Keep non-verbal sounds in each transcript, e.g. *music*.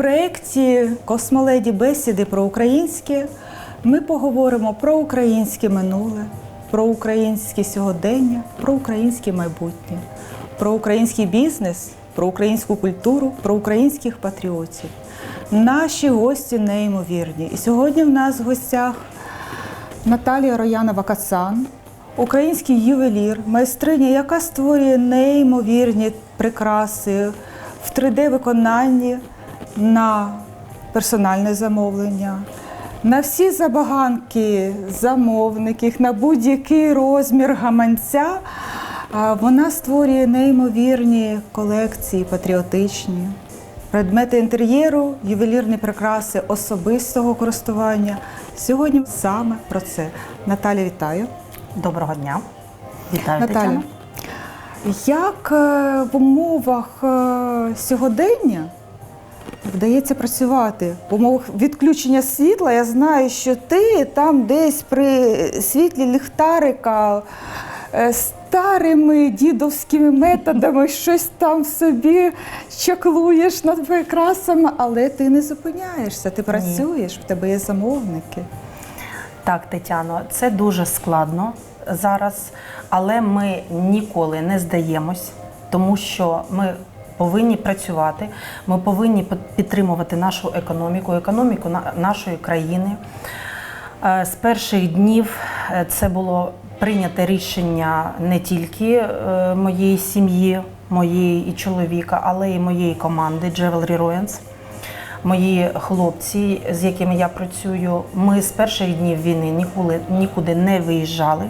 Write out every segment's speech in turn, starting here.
проєкті Космоледі бесіди про українське ми поговоримо про українське минуле, про українське сьогодення, про українське майбутнє, про український бізнес, про українську культуру, про українських патріотів. Наші гості неймовірні. І сьогодні в нас в гостях Наталія Роянова Кацан, український ювелір, майстриня, яка створює неймовірні прикраси в 3D-виконанні на персональне замовлення, на всі забаганки замовників, на будь-який розмір гаманця. Вона створює неймовірні колекції патріотичні, предмети інтер'єру, ювелірні прикраси особистого користування. Сьогодні саме про це. Наталя, вітаю. Доброго дня. Вітаю, Наталя, Тетяно. як е, в умовах е, сьогодення вдається працювати? В умовах відключення світла я знаю, що ти там десь при світлі ліхтарика е, старими дідовськими методами щось там собі чаклуєш над прикрасами, але ти не зупиняєшся, ти працюєш, в тебе є замовники. Так, Тетяно, це дуже складно зараз, але ми ніколи не здаємось, тому що ми повинні працювати, ми повинні під- підтримувати нашу економіку, економіку на- нашої країни. Е, З перших днів е, це було прийняте рішення не тільки е, моєї сім'ї, моєї і чоловіка, але й моєї команди Jewelry Ruins. Мої хлопці, з якими я працюю, ми з перших днів війни ніколи нікуди не виїжджали.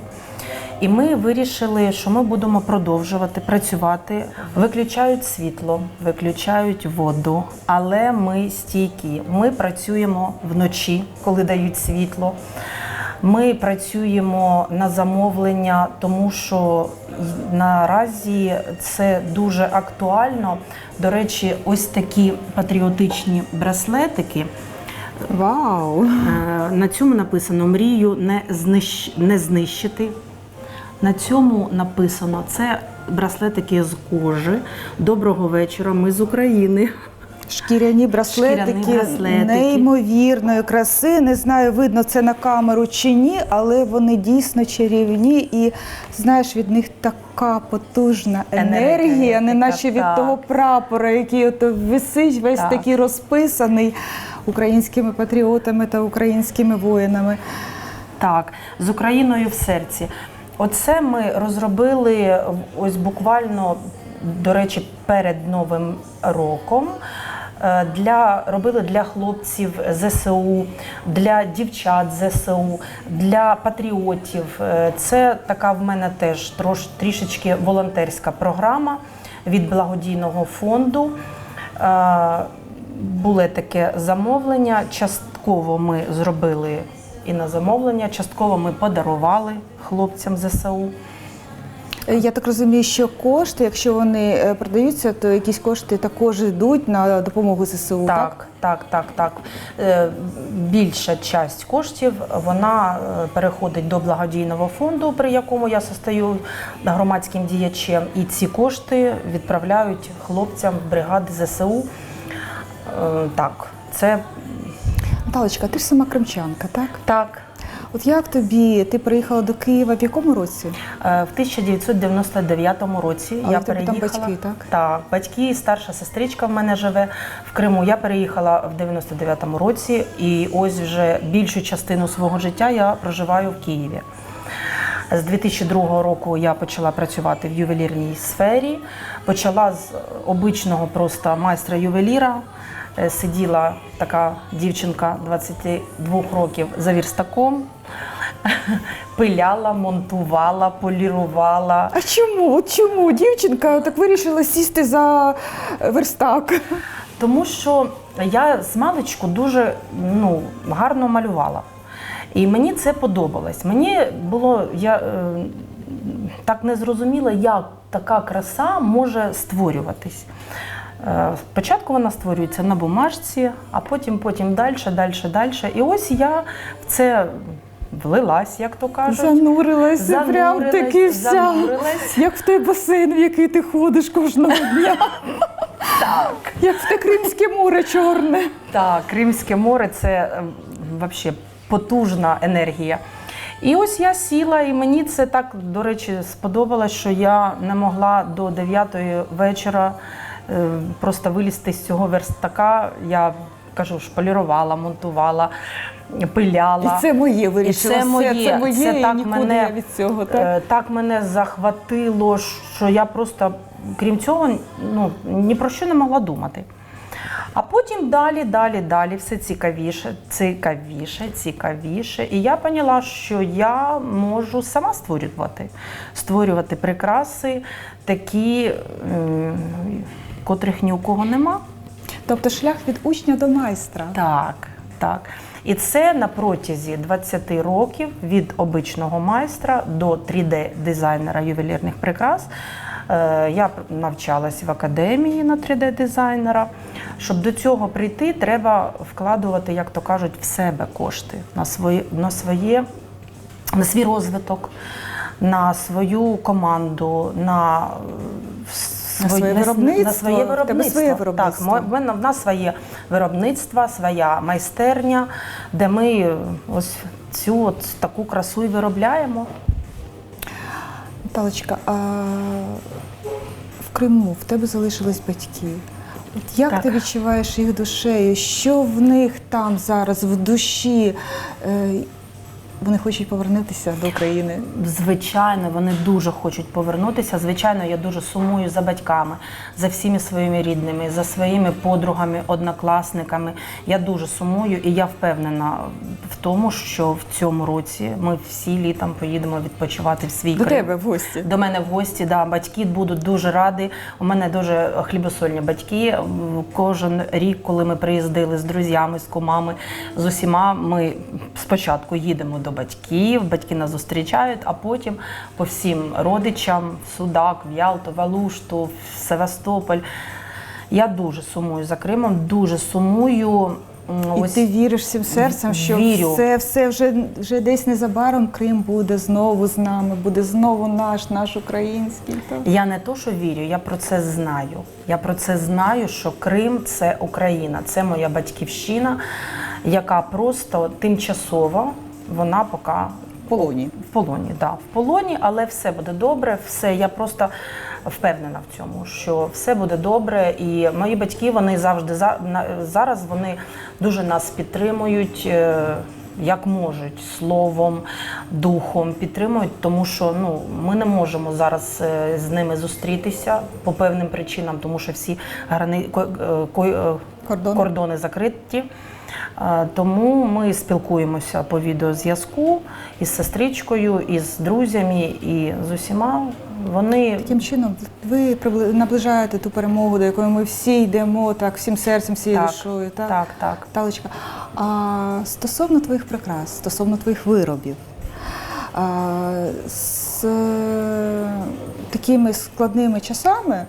І ми вирішили, що ми будемо продовжувати працювати. Виключають світло, виключають воду, але ми стійкі. Ми працюємо вночі, коли дають світло. Ми працюємо на замовлення, тому що наразі це дуже актуально. До речі, ось такі патріотичні браслетики. Вау! Е, На цьому написано Мрію не, знищ... не знищити. На цьому написано це браслетики з кожи. Доброго вечора. Ми з України. Шкіряні браслетики, Шкіряні браслетики. неймовірної краси. Не знаю, видно це на камеру чи ні, але вони дійсно чарівні і знаєш, від них така потужна енергія, Енергія не наче від так. того прапора, який от висить весь Так. такий розписаний українськими патріотами та українськими воїнами. Так, з Україною в серці. Оце ми розробили ось буквально, до речі, перед Новим роком. Е, Для робили для хлопців ЗСУ, для дівчат ЗСУ, для патріотів. Е, Це така в мене теж трош трішечки волонтерська програма від благодійного фонду. Е, Було таке замовлення. Частково ми зробили і на замовлення, частково ми подарували хлопцям ЗСУ. Я так розумію, що кошти, якщо вони е, продаються, то якісь кошти також йдуть на допомогу ЗСУ. Так, Так, так, так, так. Е, Більша часть коштів вона е, переходить до благодійного фонду, при якому я состою громадським діячем, і ці кошти відправляють хлопцям бригади ЗСУ. Так, це Наталочка, ти ж сама кримчанка, так? так. От як тобі? Ти приїхала до Києва в якому році? Е, В 1999 році Але я тебе там батьки, так? Так, батьки, старша сестричка в мене живе в Криму. Я переїхала в 99-му році, і ось вже більшу частину свого життя я проживаю в Києві. З 2002 року я почала працювати в ювелірній сфері. Почала з обичного просто майстра ювеліра. Е, Сиділа така дівчинка 22 років за вірстаком, *laughs* пиляла, монтувала, полірувала. А чому? Чому дівчинка так вирішила сісти за верстак? Тому що я з маличку дуже ну, гарно малювала. І мені це подобалось. Мені було, я е, так не зрозуміла, як така краса може створюватись. Е, Спочатку вона створюється на бумажці, а потім, потім далі, далі, далі. І ось я в це влилась, як то кажуть. Занурилася, прям Занурилась, таки вся, занурилась. як в той басейн, в який ти ходиш кожного дня. Так. Як в те Кримське море чорне. Так, Кримське море це взагалі потужна енергія. І ось я сіла, і мені це так, до речі, сподобалось, що я не могла до 9 вечора е, просто вилізти з цього верстака. Я кажу, шпалірувала, монтувала, пиляла. І це моє вирішила. І це моє. це моє, Це і так мене, я від цього. Так? Е, Так мене захватило, що я просто, крім цього, ну, ні про що не могла думати. А потім далі, далі, далі, все цікавіше, цікавіше, цікавіше. І я поняла, що я можу сама створювати, створювати прикраси, такі, котрих ні у кого нема. Тобто шлях від учня до майстра. Так, так. І це на протязі 20 років від обичного майстра до 3D-дизайнера ювелірних прикрас. Е, Я навчалась в академії на 3D-дизайнера. Щоб до цього прийти, треба вкладувати, як то кажуть, в себе кошти на своє, на своє, на свій розвиток, на свою команду, на На своє виробництво. На своє виробництво. своє виробництво. Так, в в нас своє виробництво, своя майстерня, де ми е, ось цю от таку красу і виробляємо. Наталочка, а в Криму в тебе залишились батьки. От як Так. ти відчуваєш їх душею? Що в них там зараз в душі? Вони хочуть повернутися до України. Звичайно, вони дуже хочуть повернутися. Звичайно, я дуже сумую за батьками, за всіми своїми рідними, за своїми подругами, однокласниками. Я дуже сумую, і я впевнена в тому, що в цьому році ми всі літом поїдемо відпочивати в свій До Крим. тебе в гості. До мене в гості, да, батьки будуть дуже раді. У мене дуже хлібосольні батьки. Кожен рік, коли ми приїздили з друзями, з кумами, з усіма, ми спочатку їдемо до батьків, батьки нас зустрічають, а потім по всім родичам в Судак, в Ялту, в Алушту, в Севастополь. Я дуже сумую за Кримом, дуже сумую. І ось- ти віриш всім серцем, що Вірю. все, все вже, вже десь незабаром Крим буде знову з нами, буде знову наш, наш український. Так? Я не то, що вірю, я про це знаю. Я про це знаю, що Крим це Україна, це моя батьківщина, яка просто тимчасово, вона поки В полоні. в полоні, да, в полоні, але все буде добре. Все, я просто впевнена в цьому, що все буде добре. І мої батьки вони завжди зараз вони дуже нас підтримують. е, Як можуть словом, духом підтримують, тому що ну ми не можемо зараз е, з ними зустрітися по певним причинам, тому що всі грани е, ко- Кордони. кордони закриті. Е, Тому ми спілкуємося по відеозв'язку із сестричкою, із друзями і з усіма. Вони Таким чином, ви наближаєте ту перемогу, до якої ми всі йдемо так всім серцем, всією Так, душою. Так? так, так. Талочка, а стосовно твоїх прикрас, стосовно твоїх виробів, а, з е, такими складними часами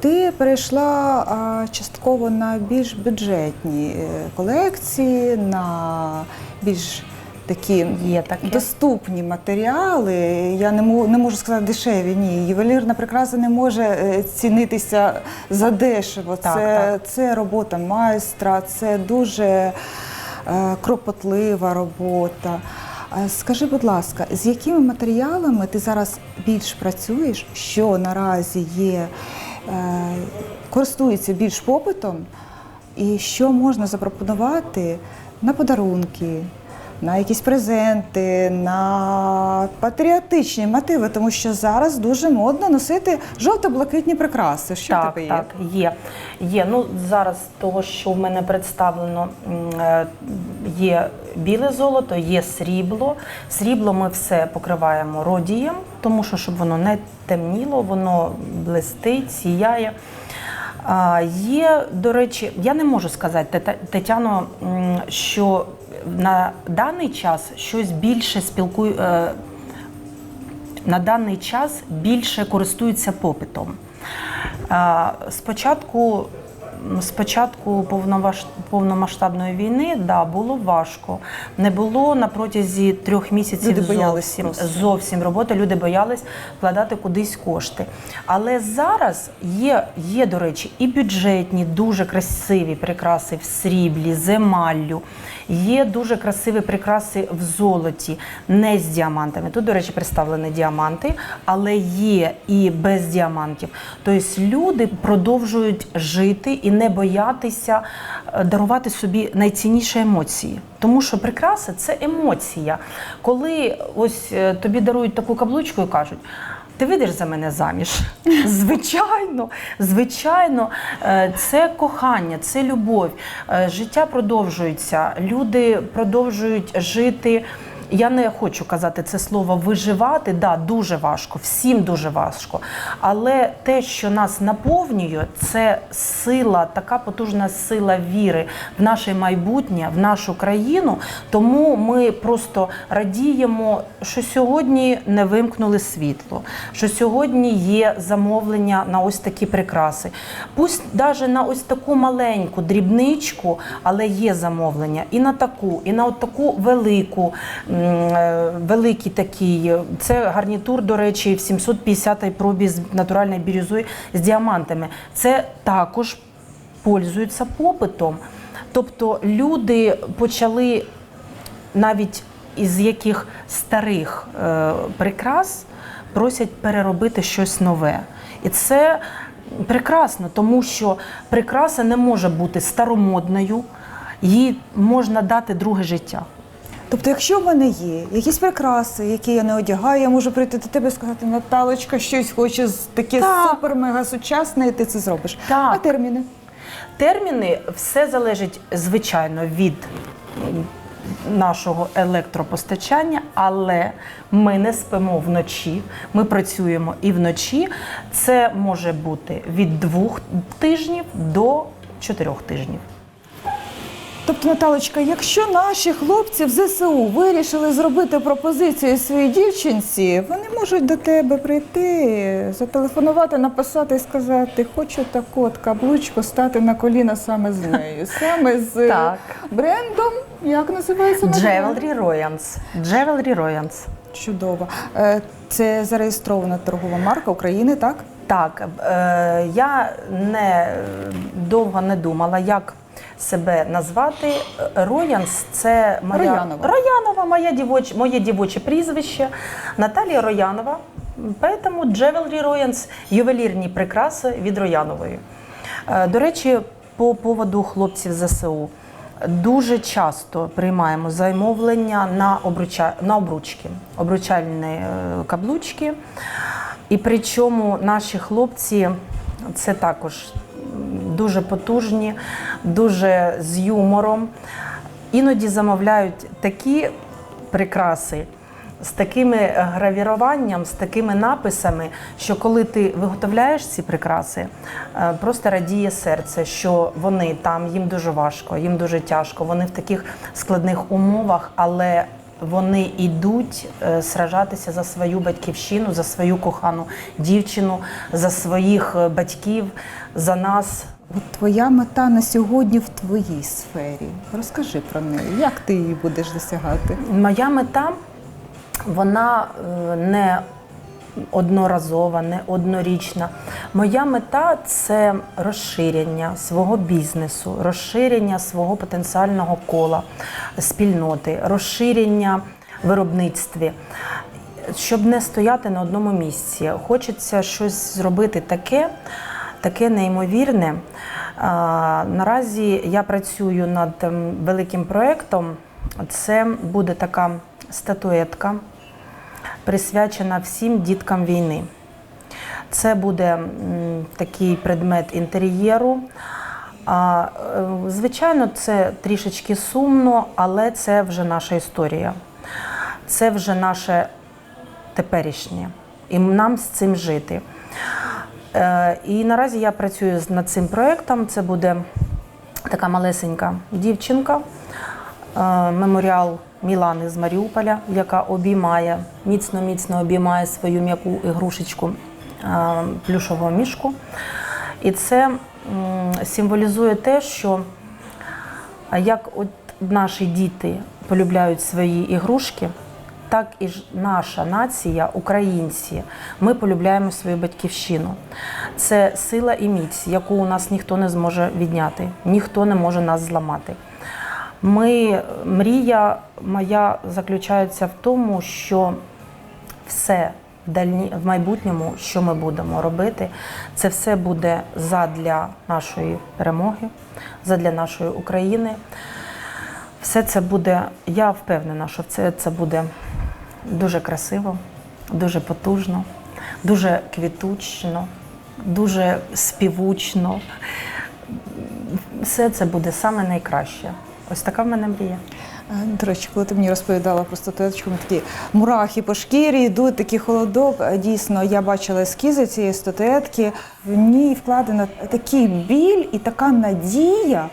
ти перейшла частково на більш бюджетні е, колекції, на більш такі Є таке. доступні матеріали. Я не можу, не можу сказати дешеві. Ні, ювелірна прикраса не може е, цінитися за дешево. Так, це, так. це робота майстра, це дуже е, кропотлива робота. Е, Скажи, будь ласка, з якими матеріалами ти зараз більш працюєш, що наразі є, е, користується більш попитом, і що можна запропонувати на подарунки, на якісь презенти, на патріотичні мотиви, тому що зараз дуже модно носити жовто-блакитні прикраси. Що в так, тебе є? так, є. Є. Ну зараз того, що в мене представлено, е, є біле золото, є срібло. Срібло ми все покриваємо родієм, тому що щоб воно не темніло, воно блистить, сіяє. Є, до речі, я не можу сказати, Тетяно, що на даний час щось більше спілкує. е, на даний час більше користуються попитом. Спочатку спочатку повноваж- повномасштабної війни да, було важко. Не було на протязі трьох місяців Люди зовсім, просто. зовсім роботи. Люди боялись вкладати кудись кошти. Але зараз є, є, до речі, і бюджетні, дуже красиві прикраси в сріблі, з емаллю. Є дуже красиві прикраси в золоті, не з діамантами. Тут, до речі, представлені діаманти, але є і без діамантів. Тобто люди продовжують жити і не боятися е, дарувати собі найцінніші емоції. Тому що прикраса це емоція. Коли ось е, тобі дарують таку каблучку і кажуть. Ти вийдеш за мене заміж? *laughs* Звичайно, звичайно, Е, це кохання, це любов. Е, Життя продовжується, люди продовжують жити. Я не хочу казати це слово виживати. Да, дуже важко, всім дуже важко. Але те, що нас наповнює, це сила, така потужна сила віри в наше майбутнє, в нашу країну. Тому ми просто радіємо, що сьогодні не вимкнули світло, що сьогодні є замовлення на ось такі прикраси. Пусть навіть на ось таку маленьку дрібничку, але є замовлення і на таку, і на таку велику, великий такий. Це гарнітур, до речі, в 750 пробі з натуральної бірюзою з діамантами. Це також пользуються попитом. Тобто люди почали навіть із яких старих е, прикрас просять переробити щось нове. І це прекрасно, тому що прикраса не може бути старомодною, їй можна дати друге життя. Тобто, якщо в мене є якісь прикраси, які я не одягаю, я можу прийти до тебе і сказати, Наталочка, щось хоче таке Так. супер-мега сучасне, і ти це зробиш. Так. А терміни? Терміни все залежить, звичайно, від м, нашого електропостачання, але ми не спимо вночі, ми працюємо і вночі. Це може бути від двох тижнів до чотирьох тижнів. Тобто, Наталочка, якщо наші хлопці в ЗСУ вирішили зробити пропозицію своїй дівчинці, вони можуть до тебе прийти, зателефонувати, написати і сказати, хочу таку от каблучку стати на коліна саме з нею. Саме з *laughs* Так. брендом, як називається? наш бренд? Jewelry Royans. Jewelry Royans. Чудово. Е, Це зареєстрована торгова марка України, так? Так, е, я не довго не думала, як себе назвати. Роянс це моя Роянова. Роянова, моя дівоч, моє дівоче прізвище. Наталія Роянова. Поэтому Jewelry Royans – ювелірні прикраси від Роянової. Е, До речі, по поводу хлопців ЗСУ. Дуже часто приймаємо замовлення на, обруча... на обручки, обручальні е, каблучки. І причому наші хлопці це також дуже потужні, дуже з юмором. Іноді замовляють такі прикраси з такими гравіруванням, з такими написами, що коли ти виготовляєш ці прикраси, е, просто радіє серце, що вони там, їм дуже важко, їм дуже тяжко, вони в таких складних умовах, але вони йдуть е, сражатися за свою батьківщину, за свою кохану дівчину, за своїх е, батьків, за нас. От твоя мета на сьогодні в твоїй сфері. Розкажи про неї. Як ти її будеш досягати? Моя мета вона е, не одноразова, не однорічна. Моя мета це розширення свого бізнесу, розширення свого потенціального кола спільноти, розширення виробництві. Щоб не стояти на одному місці, хочеться щось зробити таке, таке неймовірне. Наразі я працюю над ем, великим проєктом. Це буде така статуетка, присвячена всім діткам війни. Це буде такий предмет інтер'єру. Е, звичайно, це трішечки сумно, але це вже наша історія. Це вже наше теперішнє. І нам з цим жити. Е, І наразі я працюю над цим проєктом. Це буде така малесенька дівчинка, е, меморіал Мілани з Маріуполя, яка обіймає, міцно-міцно обіймає свою м'яку ігрушечку е, плюшового мішку. І це символізує те, що як от наші діти полюбляють свої ігрушки, так і ж наша нація, українці, ми полюбляємо свою батьківщину. Це сила і міць, яку у нас ніхто не зможе відняти, ніхто не може нас зламати. Ми, мрія моя заключається в тому, що все в, майбутньому, що ми будемо робити, це все буде задля нашої перемоги, задля нашої України. Все це буде, я впевнена, що це, це буде дуже красиво, дуже потужно, дуже квітучно, дуже співучно. Все це буде саме найкраще. Ось така в мене мрія. Е, До речі, коли ти мені розповідала про статуеточку, такі мурахи по шкірі, йдуть такий холодок. Е, Дійсно, я бачила ескізи цієї статуетки. В ній вкладено такий біль і така надія.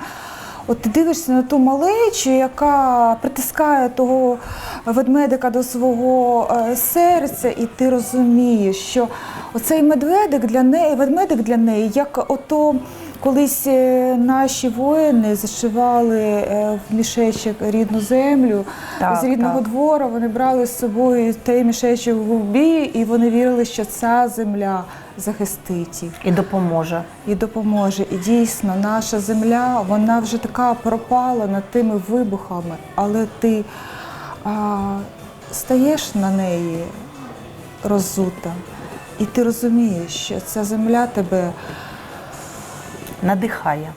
От ти дивишся на ту малечу, яка притискає того ведмедика до свого е, серця, і ти розумієш, що оцей медведик для неї, ведмедик для неї, як ото колись е, наші воїни зашивали е, в мішечок рідну землю Так, з рідного так. двору. Вони брали з собою той мішечок в бій, і вони вірили, що ця земля захистить їх І допоможе. і допоможе. І дійсно, наша земля, вона вже така пропала над тими вибухами, але ти а, стаєш на неї розута, і ти розумієш, що ця земля тебе, Надихає.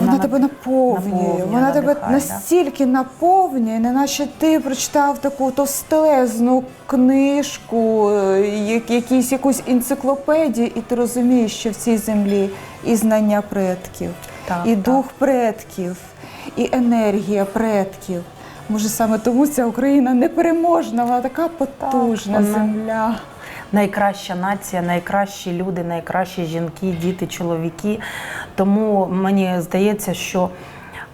Вона, над- тебе наповнює, наповнює, вона тебе да. настільки наповнює, не наче ти прочитав таку товстелезну книжку, е, як- якісь, якусь енциклопедію, і ти розумієш, що в цій землі і знання предків, Так, і так. дух предків, і енергія предків. Може, саме тому ця Україна непереможна, вона така потужна вона- земля. Найкраща нація, найкращі люди, найкращі жінки, діти, чоловіки. Тому мені здається, що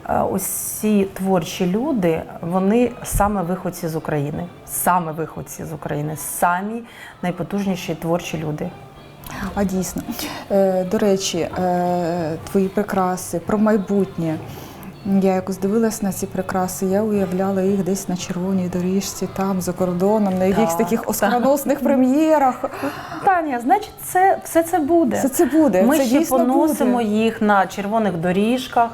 е, ці творчі люди, вони саме виходці з України. Саме виходці з України, самі найпотужніші творчі люди. А дійсно, Е, до речі, е, твої прикраси про майбутнє. Я якось дивилась на ці прикраси, я уявляла їх десь на червоній доріжці, там за кордоном, на якихось Так, таких оскароносних прем'єрах. Таня, значить, це все це буде. Все це буде. Ми це ще дійсно поносимо буде. їх на червоних доріжках,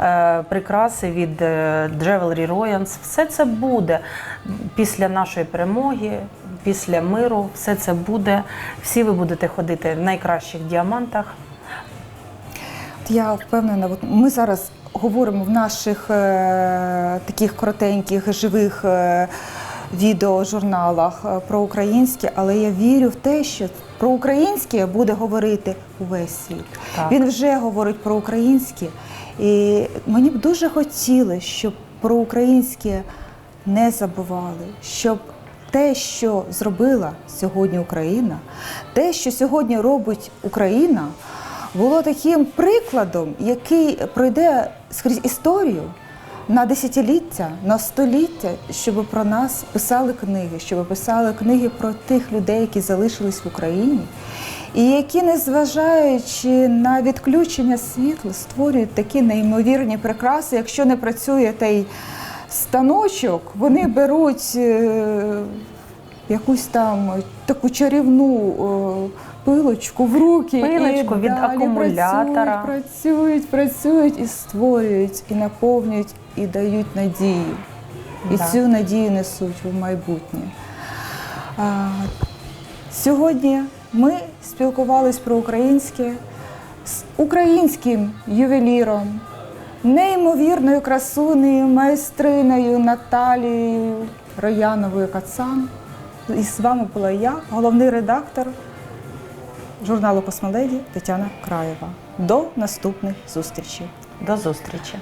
е, прикраси від Jewelry Royals. Все це буде після нашої перемоги, після миру. Все це буде. Всі ви будете ходити в найкращих діамантах. Я впевнена, от ми зараз говоримо в наших е, таких коротеньких живих е, відеожурналах е, про українське, але я вірю в те, що про українське буде говорити увесь світ. Так. Він вже говорить про українське, і мені б дуже хотілося, щоб про українське не забували, щоб те, що зробила сьогодні Україна, те, що сьогодні робить Україна, було таким прикладом, який пройде скрізь історію на десятиліття, на століття, щоб про нас писали книги, щоб писали книги про тих людей, які залишились в Україні, і які, незважаючи на відключення світла, створюють такі неймовірні прикраси. Якщо не працює той станочок, вони беруть. е, Якусь там таку чарівну е, пилочку в руки Пилочку і від далі акумулятора. Працюють, працюють, працюють і створюють, і наповнюють, і дають надію. І Да. цю надію несуть в майбутнє. А, сьогодні ми спілкувалися про українське з українським ювеліром, неймовірною красунею, майстриною Наталією Рояновою Кацан. І з вами була я, головний редактор журналу Космоледі Тетяна Краєва. До наступних зустрічей. До зустрічі!